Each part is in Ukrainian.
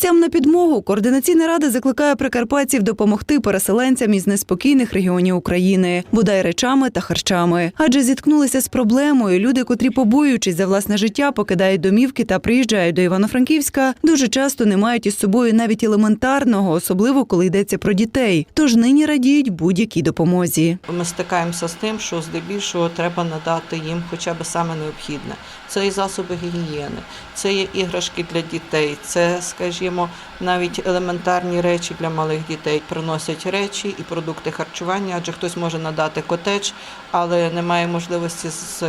Гостям на підмогу координаційна рада закликає прикарпатців допомогти переселенцям із неспокійних регіонів України, бодай речами та харчами. Адже зіткнулися з проблемою. Люди, котрі побоюючись за власне життя, покидають домівки та приїжджають до Івано-Франківська, дуже часто не мають із собою навіть елементарного, особливо коли йдеться про дітей. Тож нині радіють будь-якій допомозі. Ми стикаємося з тим, що здебільшого треба надати їм хоча б саме необхідне. Це і засоби гігієни, це є іграшки для дітей, це, скажімо, навіть елементарні речі для малих дітей. Приносять речі і продукти харчування, адже хтось може надати котедж, але немає можливості з-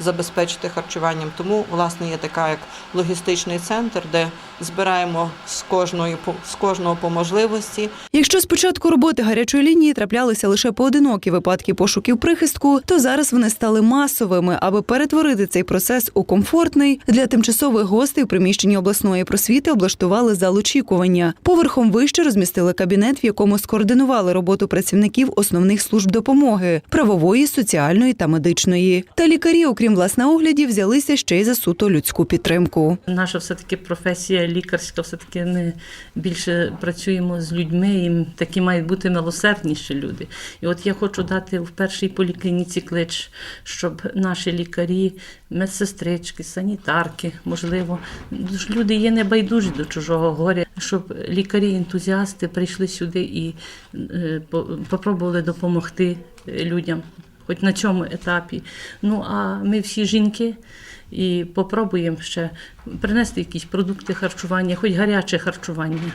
забезпечити харчуванням. Тому, власне, є така як логістичний центр, де збираємо з кожної з кожного по можливості Якщо з початку роботи гарячої лінії траплялися лише поодинокі випадки пошуків прихистку, то зараз вони стали масовими, аби перетворити цей процес у комфортний для тимчасових гостей у приміщенні обласної просвіти облаштували зал очікування. Поверхом вище розмістили кабінет, в якому скоординували роботу працівників основних служб допомоги правової, соціальної та медичної. Та лікарі, окрім власне оглядів, взялися ще й за суто людську підтримку. Наша все-таки професія лікарська, все-таки ми більше працюємо з людьми, і такі мають бути милосердніші люди. І от я хочу дати в першій поліклініці клич, щоб наші лікарі, медсестрички, санітарки, можливо, люди є небайдужі до чужого горя, щоб лікарі-ентузіасти прийшли сюди і е, попробували допомогти е, людям, хоч на цьому етапі. Ну а ми всі жінки. І попробуємо ще принести якісь продукти харчування, хоч гаряче харчування,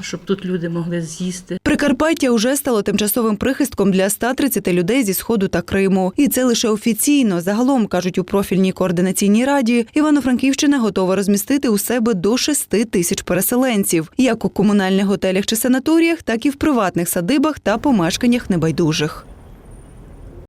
щоб тут люди могли з'їсти. Прикарпаття уже стало тимчасовим прихистком для 130 людей зі сходу та Криму, і це лише офіційно. Загалом кажуть у профільній координаційній раді, Івано-Франківщина готова розмістити у себе до 6 тисяч переселенців, як у комунальних готелях чи санаторіях, так і в приватних садибах та помешканнях небайдужих.